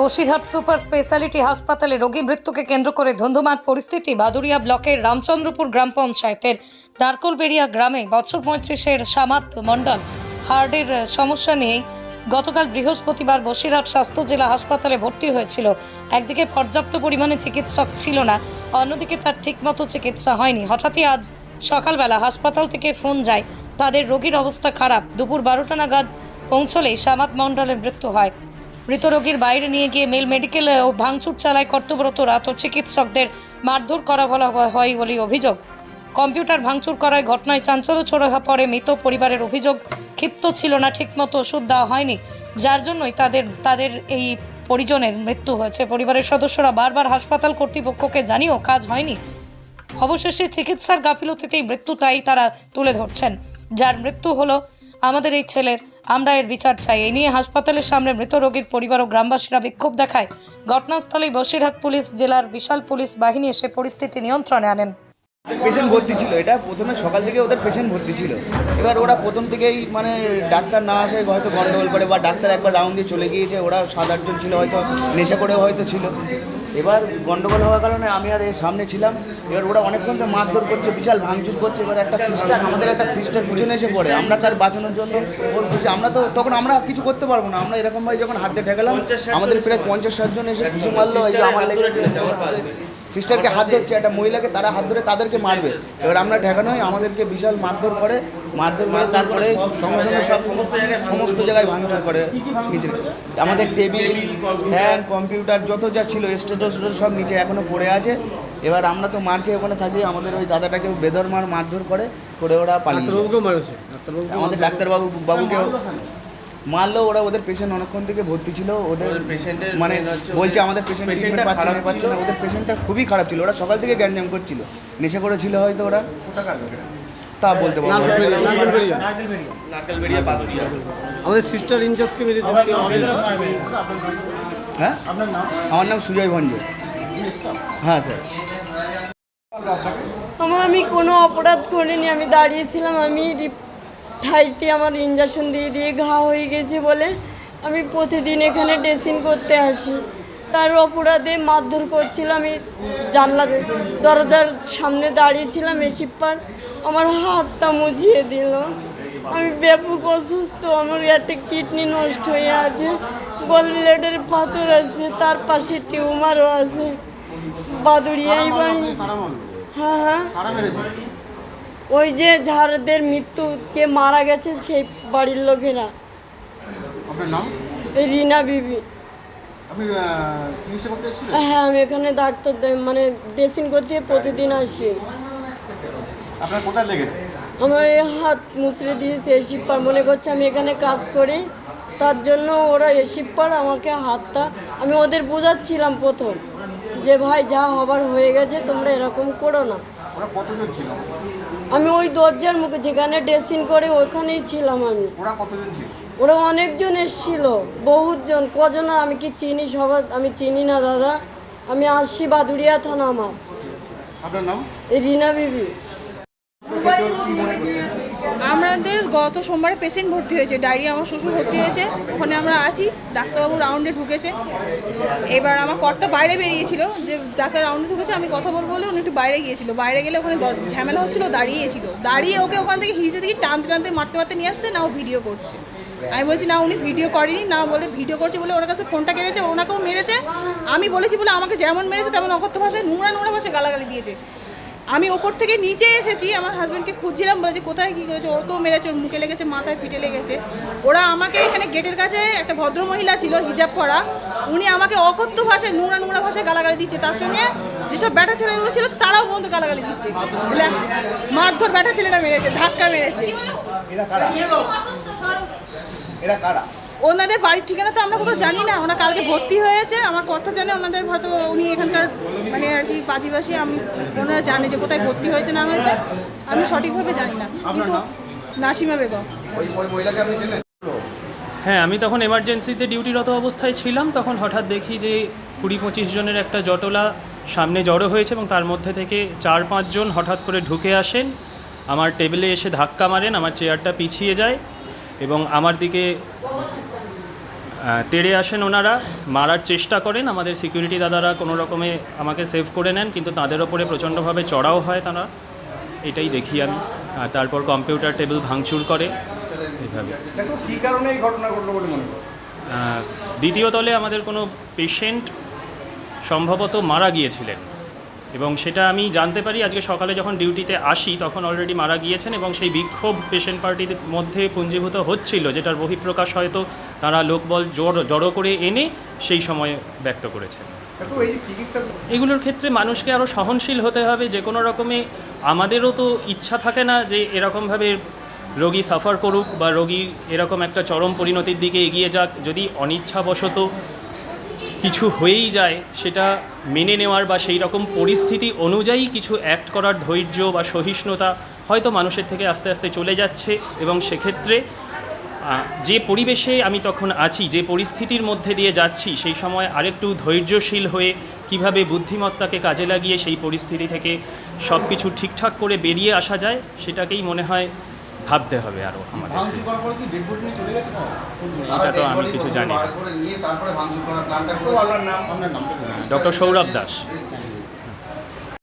Basirhat super speciality হাসপাতালে রোগী মৃত্যুকে কেন্দ্র করে ধুন্ধুমার পরিস্থিতি। বাদুরিয়া ব্লকের রামচন্দ্রপুর গ্রাম পঞ্চায়েতের ডারকোলবেড়িয়া গ্রামে বছর পঁয়ত্রিশের সামাত মণ্ডল হার্টের সমস্যা নিয়েই গতকাল বৃহস্পতিবার বসিরহাট স্বাস্থ্য জেলা হাসপাতালে ভর্তি হয়েছিল। একদিকে পর্যাপ্ত পরিমাণে চিকিৎসক ছিল না, অন্যদিকে তার ঠিকমতো চিকিৎসা হয়নি। হঠাৎই আজ সকালবেলা হাসপাতাল থেকে ফোন যায়, তাদের রোগীর অবস্থা খারাপ। দুপুর বারোটা নাগাদ পৌঁছলেই সামাত মণ্ডলের মৃত্যু হয়। মৃত রোগীর বাইরে নিয়ে গিয়ে মেল মেডিকেলে ও ভাঙচুর চালায় কর্তব্যরতরা তো চিকিৎসকদের মারধর করা বলা হয় বলে অভিযোগ। কম্পিউটার ভাঙচুর করায় ঘটনায় চাঞ্চল্য ছড়া পড়ে মৃত পরিবারের অভিযোগ, ক্ষিপ্ত ছিল না, ঠিকমতো ওষুধ দেওয়া হয়নি। যার জন্যই তাদের তাদের এই পরিজনের মৃত্যু হয়েছে। পরিবারের সদস্যরা বারবার হাসপাতাল কর্তৃপক্ষকে জানিয়েও কাজ হয়নি। অবশেষে চিকিৎসার গাফিলতিতেই মৃত্যু তাই তারা তুলে ধরছেন। যার মৃত্যু হলো আমাদের এই ছেলের আমরা এর বিচার চাই। এই নিয়ে হাসপাতালের সামনে মৃত রোগীর পরিবার ও গ্রামবাসীরা বিক্ষোভ দেখায়। ঘটনাস্থলেই বসিরহাট পুলিশ, জেলার বিশাল পুলিশ বাহিনী এসে পরিস্থিতি নিয়ন্ত্রণে আনেন। পেশেন্ট ভর্তি ছিল। এটা প্রথমে সকাল থেকে ওদের পেশেন্ট ভর্তি ছিল। এবার ওরা প্রথম থেকেই মানে ডাক্তার না আসে হয়তো গন্ডগোল করে বা ডাক্তার একবার রাউন্ড দিয়ে চলে গিয়েছে। ওরা সাত আটজন ছিল হয়তো, নেশা করেও হয়তো ছিল। এবার গন্ডগোল হওয়ার কারণে আমি আর এর সামনে ছিলাম। এবার ওরা অনেকক্ষণ তো মারধর করছে, বিশাল ভাঙচুর করছে। এবার একটা সিস্টার আমাদের একটা সিস্টার পিছনে এসে পড়ে। আমরা তার বাঁচানোর জন্য বলতেছি আমরা তো তখন আমরা কিছু করতে পারব না। আমরা এরকমভাবে যখন হাতে ঠেকালাম, আমাদের প্রায় পঞ্চাশ ষাটজন এসে ঘুষি মারলো। এই আমার সিস্টারকে হাত ধরছে একটা মহিলাকে তারা হাত ধরে তাদেরকে মারবে। এবার আমরা ঠেকানোই আমাদেরকে বিশাল মারধর করে মারধর করে তারপরে সঙ্গে সঙ্গে সব সমস্ত সমস্ত জায়গায় ভাঙচুর করে নিচে আমাদের টেবিল ফ্যান কম্পিউটার যত যা ছিল স্টেটস সব নিচে এখনও পড়ে আছে। এবার আমরা তো মার খেয়ে ওখানে থাকি আমাদের ওই দাদাটাকেও বেদর মার মারধর করে করে ওরা পালিয়ে আমাদের ডাক্তারবাবু বাবুকে মারলো ওরা ওদের পেশেন্ট অনেকক্ষণ থেকে ভর্তি ছিল ওদের পেশেন্টের মানে বলছে আমাদের পেশেন্ট patient ট্রিটমেন্ট টা পাচ্ছে না খারাপ পাচ্ছে না ওদের পেশেন্টটা খুবই খারাপ ছিল ওরা সকাল থেকে গ্যাঞ্জাম করছিল নেশা করেছিল হয়তো ওরা। তা বলতে পারব আমাদের সিস্টার ইনচার্জকে মেরেছে। হ্যাঁ? আমার নাম সুজয় ভঞ্জ হ্যাঁ স্যার। আমার আমি কোনো অপরাধ করিনি আমি দাঁড়িয়েছিলাম আমি রিপ- ঠাইতে আমার ইঞ্জেকশন দিয়ে দিয়ে ঘা হয়ে গেছে বলে আমি প্রতিদিন এখানে ড্রেসিং করতে আসি। তার অপরাধে মারধর করছিল আমি জানলা দরজার সামনে দাঁড়িয়েছিলাম এসিপার আমার হাতটা মুছিয়ে দিল। আমি ব্যাপক অসুস্থ, আমার একটা কিডনি নষ্ট হয়ে আছে গল ব্লেডের পাথর আছে, তার পাশে টিউমারও আছে। বাদুড়িয়াই বাড়ি। হ্যাঁ হ্যাঁ। ওই যে যাদের মৃত্যু কে মারা গেছে সেই বাড়ির লোকেরা আপনার নাম? এই রিনা বিবি। আপনি চিকিৎসা করতে এসেছিলেন? হ্যাঁ আমি এখানে ডাক্তার দে- মানে ড্রেসিং করতে প্রতিদিন আসি। আপনার কোথায় লেগেছে? আমার এই হাত মুচড়ে দিয়েছে এসিপার মনে করছে আমি এখানে কাজ করি। তার জন্য ওরা এসিপার আমাকে হাতটা আমি ওদের বোঝাচ্ছিলাম প্রথম। যে ভাই যা হবার হয়ে গেছে তোমরা এরকম করো না। ওরা কতজন ছিল? আমি ওই দরজার মুখে যেখানে ড্রেসিং করে ওখানেই ছিলাম আমি। ওরা কতজন ছিল? ওরা অনেকজন এসেছিল বহুতজন। কজন আমি কি চিনি? সবার আমি চিনি না দাদা। আমি আসছি বাদুড়িয়া থানা আমার। আপনার নাম? রিনা বিবি। আমাদের গত সোমবারে পেশেন্ট ভর্তি হয়েছে ডায়রিয়া আমার শ্বশুর ভর্তি হয়েছে, ওখানে আমরা আছি, ডাক্তারবাবু রাউন্ডে ঢুকেছে। এবার আমার কর্তা বাইরে বেরিয়েছিল, যে ডাক্তার রাউন্ডে ঢুকেছে, আমি কথা বলব বলে উনি একটু বাইরে গিয়েছিল। বাইরে গেলে ওখানে ঝামেলা হচ্ছিল, দাঁড়িয়েছিল। দাঁড়িয়ে ওকে ওখান থেকে হিজে দিকে টানতে টানতে, মারতে মারতে নিয়ে আসছে, না ও ভিডিও করছে। আমি বলছি, না, উনি ভিডিও করেনি, না বলে ভিডিও করছে বলে ওর কাছে ফোনটা কেড়েছে, ওনাকেও মেরেছে। আমি বলেছি বলে আমাকে যেমন মেরেছে তেমন অকথ্য ভাষায় নোংরা নোংরা ভাষায় গালাগালি দিয়েছে। আমি ওপর থেকে নিচে এসেছি, আমার হাজব্যান্ডকে খুঁজছিলাম, বলেছি, কোথায় কী করেছে? ওকেও মেরেছে, ওর মুখে লেগেছে, মাথায় পিঠে লেগেছে। ওরা আমাকে এখানে গেটের কাছে একটা ভদ্র মহিলা ছিল হিজাব পরা। উনি আমাকে অকথ্য ভাষায়, নোংরা নোংরা ভাষায় গালাগালি দিচ্ছে। তার সঙ্গে যেসব ব্যাটা ছেলেগুলো ছিল, তারাও পর্যন্ত গালাগালি দিচ্ছে। মারধর ব্যাটা ছেলেটা মেরেছে, ধাক্কা মেরেছে। এরা কারা? ওনাদের বাড়ির ঠিকানা তো আমরা কোথাও জানি না। ওরা কালকে ভর্তি হয়েছে। আমার কথা জানে ওনাদের হয়তো উনি এখানকার মানে আর কি আদিবাসী। আমি ওনারা জানে যে কোথায় ভর্তি হয়েছে না হয়েছে। আমি সঠিকভাবে জানি না। কিন্তু নাসিমা বেগম। ওই ওই মহিলাকে আপনি চেনেন হ্যাঁ আমি তখন এমার্জেন্সিতে ডিউটিরত অবস্থায় ছিলাম। তখন হঠাৎ দেখি যে কুড়ি পঁচিশ জনের একটা জটলা সামনে জড়ো হয়েছে এবং তার মধ্যে থেকে চার পাঁচজন হঠাৎ করে ঢুকে আসেন। আমার টেবিলে এসে ধাক্কা মারেন আমার চেয়ারটা পিছিয়ে যায় এবং আমার দিকে তেড়ে আসেন ওনারা মারার চেষ্টা করেন আমাদের সিকিউরিটি দাদারা কোনো রকমে আমাকে সেভ করে নেন কিন্তু তাদের ওপরে প্রচণ্ডভাবে চড়াও হয় তারা। এটাই দেখি আমি। আর তারপর কম্পিউটার টেবিল ভাঙচুর করে। এইভাবে দ্বিতীয় তলে আমাদের কোনো পেশেন্ট সম্ভবত মারা গিয়েছিলেন। এবং সেটা আমি জানতে পারি আজকে সকালে যখন ডিউটিতে আসি তখন অলরেডি মারা গিয়েছেন এবং সেই বিক্ষোভ পেশেন্ট পার্টির মধ্যে পুঞ্জীভূত হচ্ছিল যেটার বহিঃপ্রকাশ হয়তো তারা লোকবল জড়ো জড়ো করে এনে সেই সময় ব্যক্ত করেছেন। এগুলোর ক্ষেত্রে মানুষকে আরও সহনশীল হতে হবে যে কোনো রকমে আমাদেরও তো ইচ্ছা থাকে না যে এরকমভাবে রোগী সাফার করুক বা রোগী এরকম একটা চরম পরিণতির দিকে এগিয়ে যাক। যদি অনিচ্ছাবশত কিছু হয়েই যায়, সেটা মেনে নেওয়ার বা সেই রকম পরিস্থিতি অনুযায়ী কিছু অ্যাক্ট করার ধৈর্য বা সহিষ্ণুতা হয়তো মানুষের থেকে আস্তে আস্তে চলে যাচ্ছে এবং সেক্ষেত্রে যে পরিবেশে আমি তখন আছি, যে পরিস্থিতির মধ্যে দিয়ে যাচ্ছি, সেই সময় আরেকটু ধৈর্যশীল হয়ে কীভাবে বুদ্ধিমত্তাকে কাজে লাগিয়ে সেই পরিস্থিতি থেকে সব কিছু ঠিকঠাক করে বেরিয়ে আসা যায়, সেটাকেই মনে হয় ভাবতে হবে আরও আমাদের এটা তো আমি কিছু জানি। ডক্টর সৌরভ দাস।